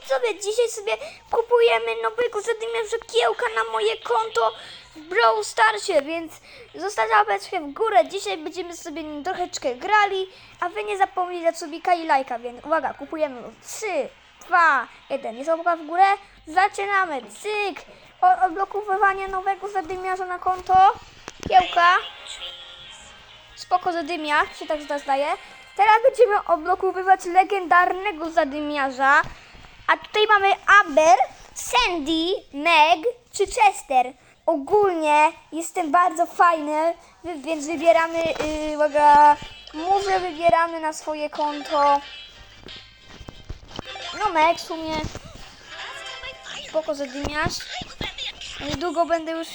widzowie, dzisiaj sobie kupujemy nowego zadymiarza kiełka na moje konto w Brawl Starsie, więc zostawcie łapeczkę w górę. Dzisiaj będziemy sobie troszeczkę grali, a wy nie zapomnijcie dać subika i lajka, więc uwaga, kupujemy 3, 2, 1. Jest łapka w górę? Zaczynamy, cyk! O, odblokowywanie nowego zadymiarza na konto kiełka. Spoko zadymiarz, się tak zdaje. Teraz będziemy odblokowywać legendarnego zadymiarza. A tutaj mamy Amber, Sandy, Meg czy Chester. Ogólnie jestem bardzo fajny, więc wybieramy, yy, uwaga, może wybieramy na swoje konto. No Meg w sumie. Spoko zadymiarz. Niedługo będę już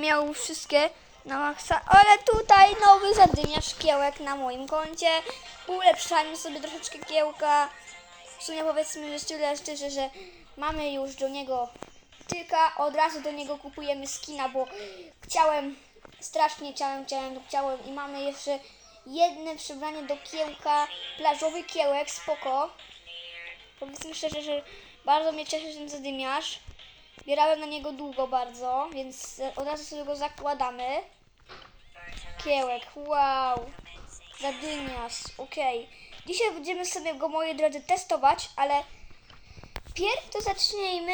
miał wszystkie na maksa. Ale tutaj nowy zadymiarz kiełek na moim koncie. Ulepszamy sobie troszeczkę kiełka. W sumie powiedzmy że tyle szczerze, że mamy już do niego tyka. Od razu do niego kupujemy skina, bo chciałem, strasznie chciałem, chciałem, chciałem i mamy jeszcze jedno przebranie do kiełka. Plażowy kiełek, spoko. Powiedzmy szczerze, że bardzo mnie cieszy ten zadymiarz. Bierałem na niego długo bardzo, więc od razu sobie go zakładamy. Kiełek, wow. Zadymiarz, okej. Dzisiaj będziemy sobie go, moi drodzy, testować, ale pierw to zacznijmy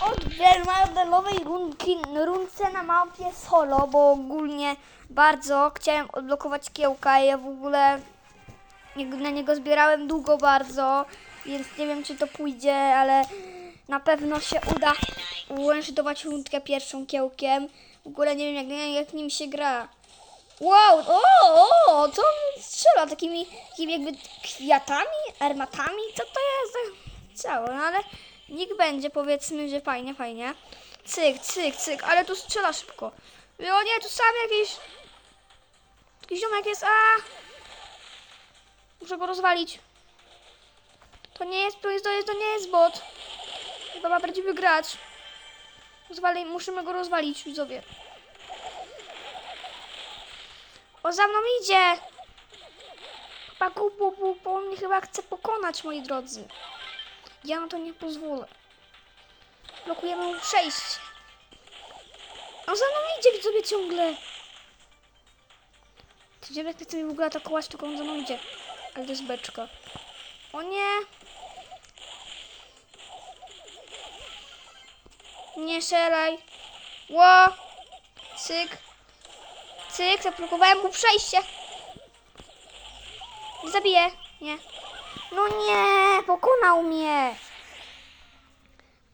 od modelowej rundki, rundce na mapie solo, bo ogólnie bardzo chciałem odblokować kiełka ja w ogóle na niego zbierałem długo bardzo, więc nie wiem czy to pójdzie, ale na pewno się uda ułączyć rundkę pierwszą kiełkiem. W ogóle nie wiem jak, jak nim się gra. Wow, o, o, co on strzela takimi, takimi jakby kwiatami, armatami? Co to jest całe? No ale niech będzie, powiedzmy, że fajnie, fajnie. Cyk, cyk, cyk, ale tu strzela szybko. O nie, tu sam jakiś, jakiś ziomek jest, a Muszę go rozwalić. To nie jest, to jest, to jest, to nie jest bot. Chyba prawdziwy gracz. Rozwali, musimy go rozwalić, widzowie. O, za mną idzie! Paku, bo, bo, bo on mnie chyba chce pokonać, moi drodzy. Ja na to nie pozwolę. Blokujemy mu przejście. On za mną idzie, widzowie, ciągle. Ty ziomek chce mnie w ogóle atakować, tylko on za mną idzie. Ale to jest beczka. O nie! Nie strzelaj. Ło! Cyk. Cyk, zablokowałem mu przejście. Zabiję. Nie. No nie, pokonał mnie.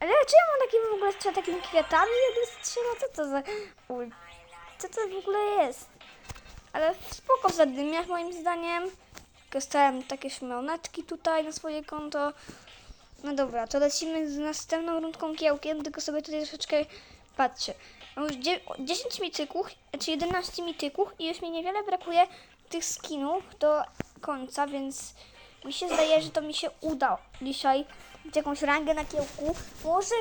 Ale czemu on takim w ogóle strzela takimi kwiatami, jakby strzela? Co to za... Uj. Co to w ogóle jest? Ale spoko zadymiarz moim zdaniem. Dostałem takie śmioneczki tutaj na swoje konto. No dobra, to lecimy z następną rundką kiełkiem, tylko sobie tutaj troszeczkę patrzcie. Mam już dzie- 10 mityków, czy 11 mityków i już mi niewiele brakuje tych skinów do końca, więc mi się zdaje, że to mi się uda dzisiaj jakąś rangę na kiełku. Może,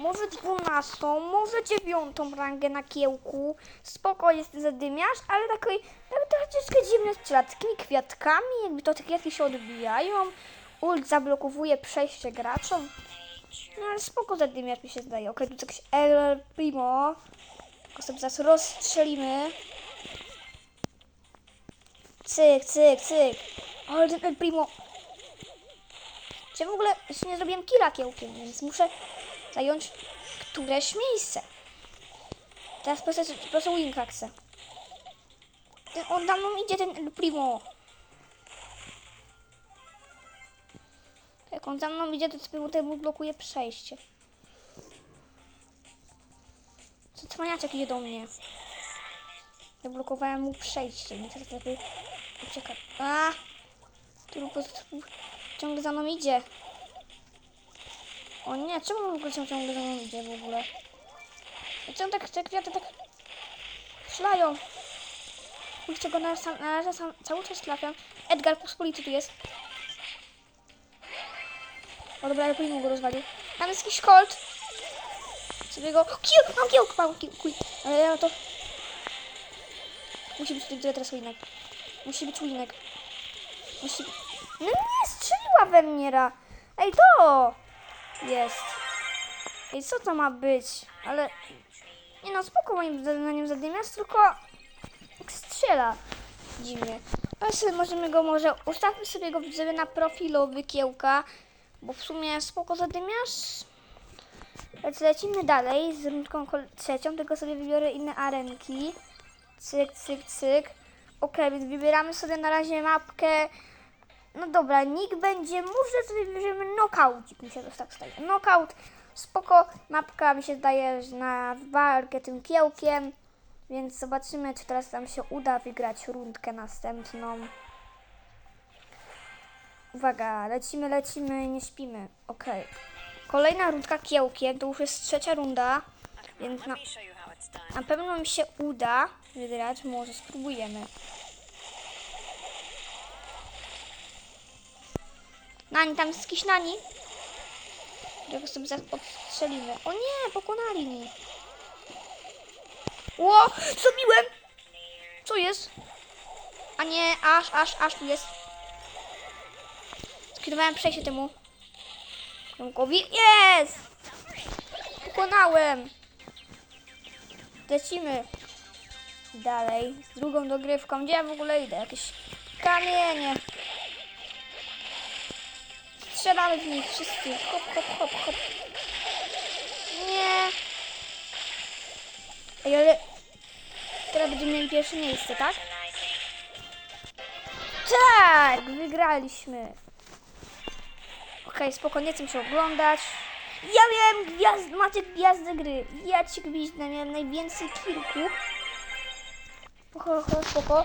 może 12, może 9 rangę na kiełku. Spoko jest zadymiarz, ale taki, tak troszeczkę dziwnie strzela. Takimi kwiatkami, jakby to te kwiatki się odbijają. Ult zablokowuje przejście graczom. No ale spoko zadymiarz mi się zdaje. Okej, tu jakiś El Primo. Go sobie zaraz rozstrzelimy. Cyk, cyk, cyk. Ale ten El Primo. Ja w ogóle jeszcze nie zrobiłem killa kiełkiem, więc muszę zająć któreś miejsce. Teraz proszę, proszę Winka chcę. On za mną idzie, ten El Primo. Jak on za mną idzie, to sobie temu blokuje przejście. Co cwaniaczek idzie do mnie. Zablokowałem mu przejście, nie teraz lepiej ucieka. A! Prostu ciągle za mną idzie. O nie, czemu w ogóle ciągle za mną idzie w ogóle? Czemu tak te kwiaty tak szlają? Kurczę go na, sam, na razie sam, cały czas trafiam. Edgar pospolity tu jest. O dobra, ale później go rozwalił. Tam jest jakiś kolt. Sobie go... Kill! Mam kill! Mam! Kuj. Ale ja to... Musi być tutaj teraz winek. Musi być winek. Musi... No nie, strzeliła we mnie ra. Ej, to! Jest. Ej, co to ma być? Ale... Nie no, spoko moim zdaniem zadymiarz, tylko... strzela. Dziwnie. Ale sobie możemy go może... Ustawmy sobie go widzowie na profilowy kiełka. Bo w sumie spoko zadymiarz. Więc lecimy dalej z rundką trzecią, tylko sobie wybiorę inne arenki. Cyk, cyk, cyk. Ok, więc wybieramy sobie na razie mapkę. No dobra, nick będzie, może sobie wybierzemy knockout. Mi się to tak staje. Knockout, spoko. Mapka mi się zdaje że na walkę tym kiełkiem. Więc zobaczymy, czy teraz nam się uda wygrać rundkę następną. Uwaga, lecimy, lecimy, nie śpimy. Okej. Kolejna rundka kiełkiem, to już jest trzecia runda, więc na, na pewno mi się uda wygrać, może spróbujemy. Nani, tam jest jakiś nani? Którego sobie zaraz odstrzelimy. O nie, pokonali mi. Ło, zabiłem! Co jest? A nie, aż, aż, aż tu jest. Skierowałem przejście temu. Tomkowi. Jest! Pokonałem! Lecimy dalej z drugą dogrywką. Gdzie ja w ogóle idę? Jakieś kamienie. Strzelamy w nich wszyscy. Hop, hop, hop, hop. Nie. Ej, ale teraz będziemy mieli pierwsze miejsce, tak? Tak! Wygraliśmy. Okej, spokojnie, nie chcę się oglądać. Ja miałem gwiazd, macie gwiazdę gry. Ja ci gwizdnę, miałem najwięcej kilku. Spoko, spoko, spoko.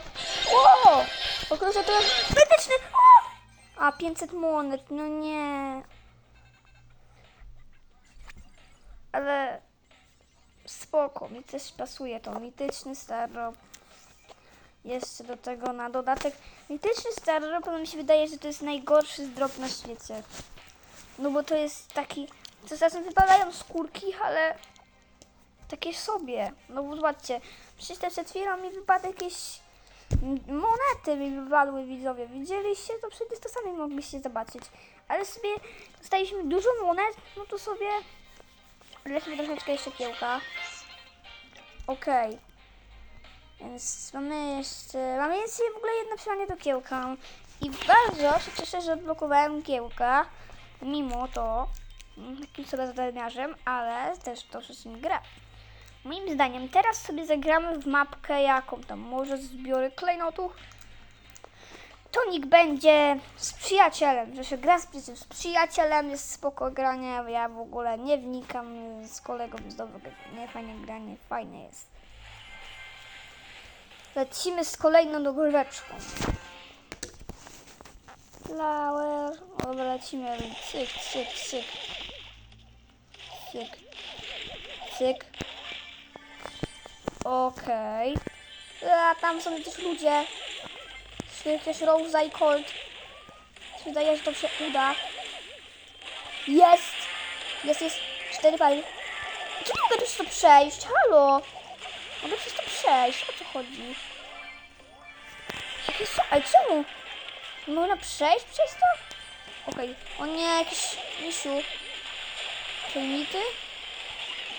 O! Określa to medyczny. O! A, 500 monet, no nie. Ale spoko, mi też pasuje to. Mityczny staro. Jeszcze do tego na dodatek. Mityczny staro, to mi się wydaje, że to jest najgorszy zdrop na świecie. No bo to jest taki. To czasem wypadają skórki, ale takie sobie. No bo zobaczcie, przecież te przed chwilą mi wypadły jakieś monety mi wypadły widzowie. Widzieliście? To przecież to sami mogliście zobaczyć. Ale sobie dostaliśmy dużo monet, no to sobie lecimy troszeczkę jeszcze kiełka. Okej. Więc mamy jeszcze, mamy jeszcze w ogóle jedno przynajmniej do kiełka. I bardzo się cieszę, że odblokowałem kiełka. Mimo to, mm, takim sobie zadaniarzem, ale też to wszystko gra. Moim zdaniem teraz sobie zagramy w mapkę jaką tam, może zbiory klejnotów. Tonik będzie z przyjacielem, że się gra z, z przyjacielem, jest spoko granie, ja w ogóle nie wnikam z kolegą, jest dobre, nie fajne granie, fajne jest. Lecimy z kolejną dogryweczką. Flower. O, lecimy. Cyk, cyk, cyk. Cyk. Cyk. Okej. A tam są też ludzie. Też Rosa i Colt. Wydaje, że to się uda. Jest! Jest, jest. Cztery pali. Czy mogę przez to przejść? Halo! Mogę przez to przejść. O co chodzi? Jakie są? Ale czemu? Można przejść przez to? Okej. O nie, jakiś misiu. Tej nity?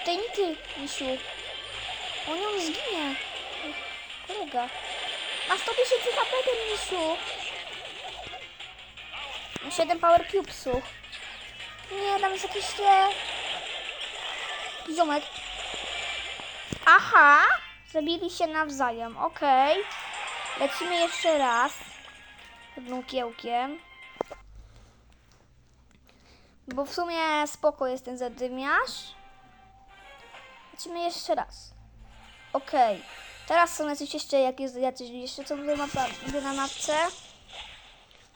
Tej nity, misiu. O nie, on zginie. Kolega. Ma 100 tysięcy HP ten misiu. Ma 7 power cubesów. Nie, tam jest jakiś te... Ziomek. Aha! Zabili się nawzajem, okej. Lecimy jeszcze raz. Jedną kiełkiem. Bo w sumie spoko jest ten zadymiarz. Lecimy jeszcze raz. Okej. Teraz są jacyś jeszcze, jak jest jacyś jeszcze, co tutaj mapa, na mapce.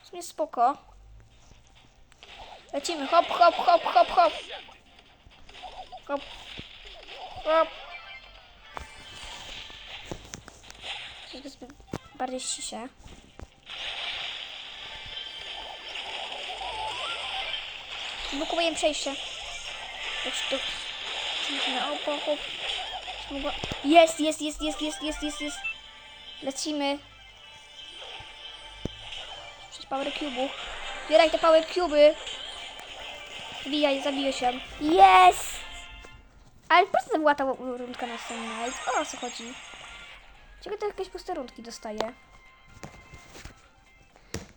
W sumie spoko. Lecimy, hop, hop, hop, hop, hop. Hop. Hop. Bardziej ściszę. Blokowuję przejście. Mogła- Jest, jest, jest, jest, jest, jest, jest, jest. Lecimy. Przez power cube'u. Zbieraj te power cube'y. Wbijaj, zabiję się. Jest! Ale po co była ta rundka następna? O co chodzi? Ciekawe, to jakieś puste rundki dostaje.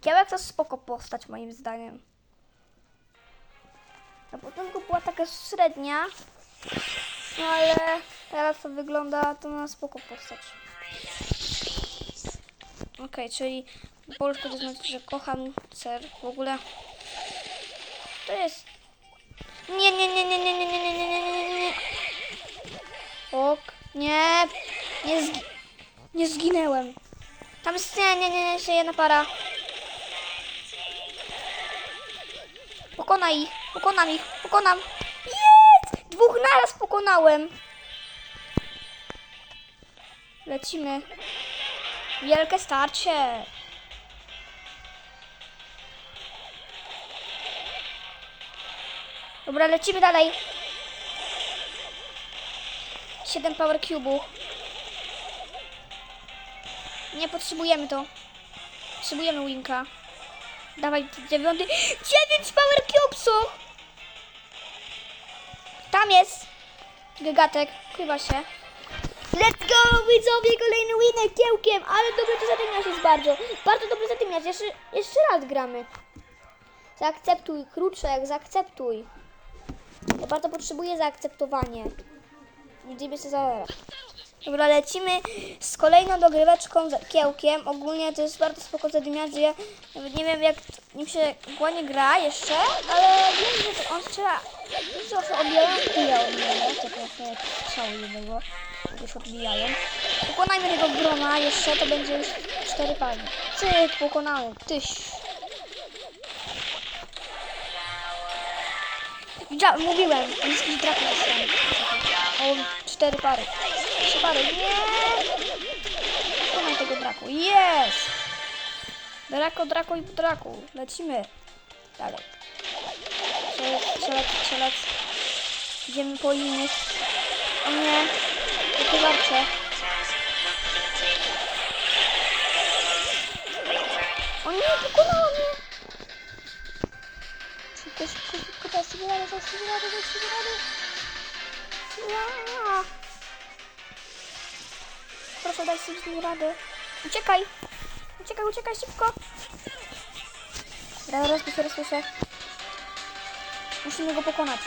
Kiełek to spoko postać moim zdaniem. Na początku była taka średnia, no ale teraz to wygląda to na spoko postać. Okej, czyli po polsku to znaczy, że kocham ser. W ogóle to jest... Nie, nie, nie, nie, nie, nie, nie, nie, nie, nie, nie, nie. Ok, nie, nie, zgi nie zginęłem. Tam jest, nie, nie, nie, nie, jeszcze jedna para. Pokonaj ich, pokonam ich, pokonam. Jest! Dwóch naraz pokonałem. Lecimy. Wielkie starcie. Dobra, lecimy dalej. 7 power cube'ów. Nie potrzebujemy to. Potrzebujemy winka. Dawaj, dziewiąty. 9 power cubesów! Tam jest. Gygatek, chyba się. Let's go, widzowie, kolejny winek kiełkiem, ale dobry to zadymiarz jest bardzo. Bardzo dobry zadymiarz, jeszcze, jeszcze raz gramy. Zaakceptuj, krótszek, zaakceptuj. Ja bardzo potrzebuję zaakceptowanie. Widzimy się zaraz. Dobra, lecimy z kolejną dogryweczką z kiełkiem. Ogólnie to jest bardzo spoko zadymiarz, ja nawet nie wiem jak nim się ładnie gra jeszcze, ale wiem, że on strzela trochę odbijają kule od niego, to trochę strzału jednego już odbijają. Pokonajmy tego grona jeszcze, to będzie już cztery pary. Cyk, pokonałem, tyś. Widzia, mówiłem, niski trafy na stronę. O, cztery pary. Pary, nie! Pokonaj tego draku, jest! Drako, drako i draku, lecimy. Dalej. Strzelec, strzelec, strzelec. Idziemy po innych. O nie, jakie warcie. O nie, pokonała mnie! Szybko, szybko, szybko, teraz sobie radę, teraz sobie radę, teraz sobie radę. Ja. Proszę daj sobie radę. Uciekaj! Uciekaj, uciekaj szybko! Dobra, rozpiszę, rozpiszę. Musimy go pokonać.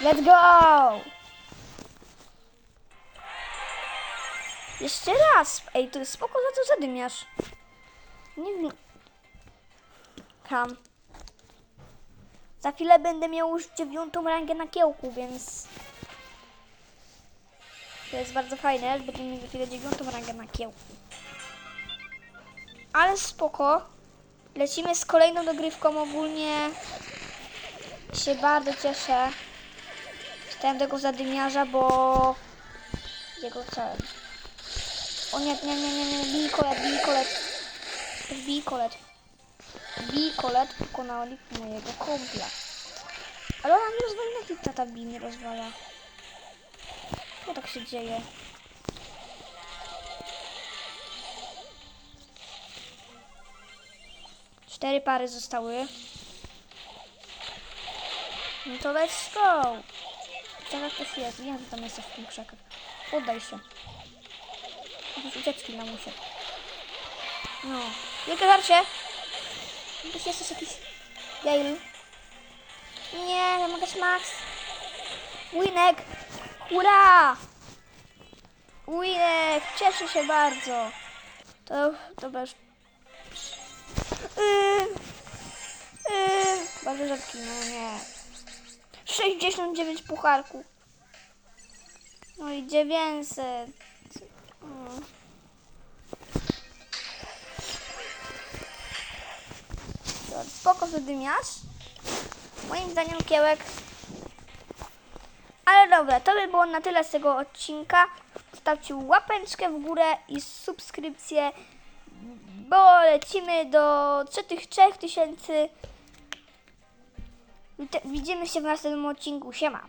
Let's go! Jeszcze raz! Ej, to jest spoko, za co zadymiasz? Nie wiem. Kam. Za chwilę będę miał już dziewiątą rangę na kiełku, więc... To jest bardzo fajne, będziemy mieli za chwilę dziewiątą rangę na kiełku. Ale spoko. Lecimy z kolejną dogrywką ogólnie. Się bardzo cieszę. Chciałem tego zadymiarza, bo... Jego chciałem. O nie, nie, nie, nie, nie, bij kolet, bij kolet. Bij kolet. Bij kolet mojego kumpla. Ale ona mnie rozwali na hita, ta bij mnie rozwala. Co tak się dzieje? Cztery pary zostały. No to let's go. Czekaj, ktoś jest. Wiem, że tam jesteś w tym krzakach. Poddaj się. Jakieś ucieczki na musie. No. Wielkie żarcie. Gdzieś jesteś jakiś... Jail. Nie, mogę Max. Winek. Hurra! Winek, cieszę się bardzo. To, dobra już. Yy, yy, bardzo rzadki, no nie. 69 pucharków. No i 900. Mm. To Spoko wydymiarz. Moim zdaniem kiełek. Ale dobra, to by było na tyle z tego odcinka. Zostawcie łapeczkę w górę i subskrypcję, bo lecimy do 3000. Widzimy się w następnym odcinku. Siema.